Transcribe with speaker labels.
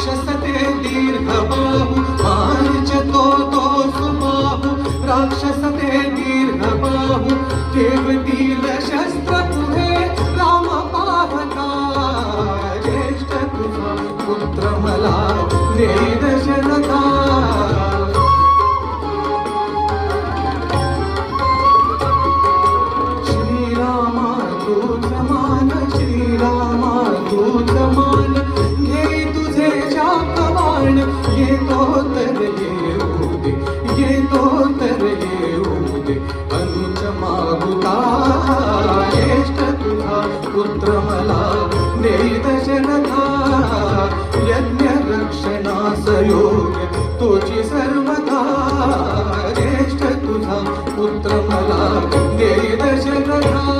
Speaker 1: राक्षसते दीर्घबाहु तो दोषुबाहु राक्षसते दीर्घबाहु देवतीलशस्त्रपुरे रामपावका ज्येष्ठकुमा पुत्रमला नेदशनता श्रीरामा तु राहुता ज्येष्ठ तुला पुत्र मला यज्ञ रक्षणास योग्य तोची सर्वथा. ज्येष्ठ तुझा पुत्र मला नेई दशरथा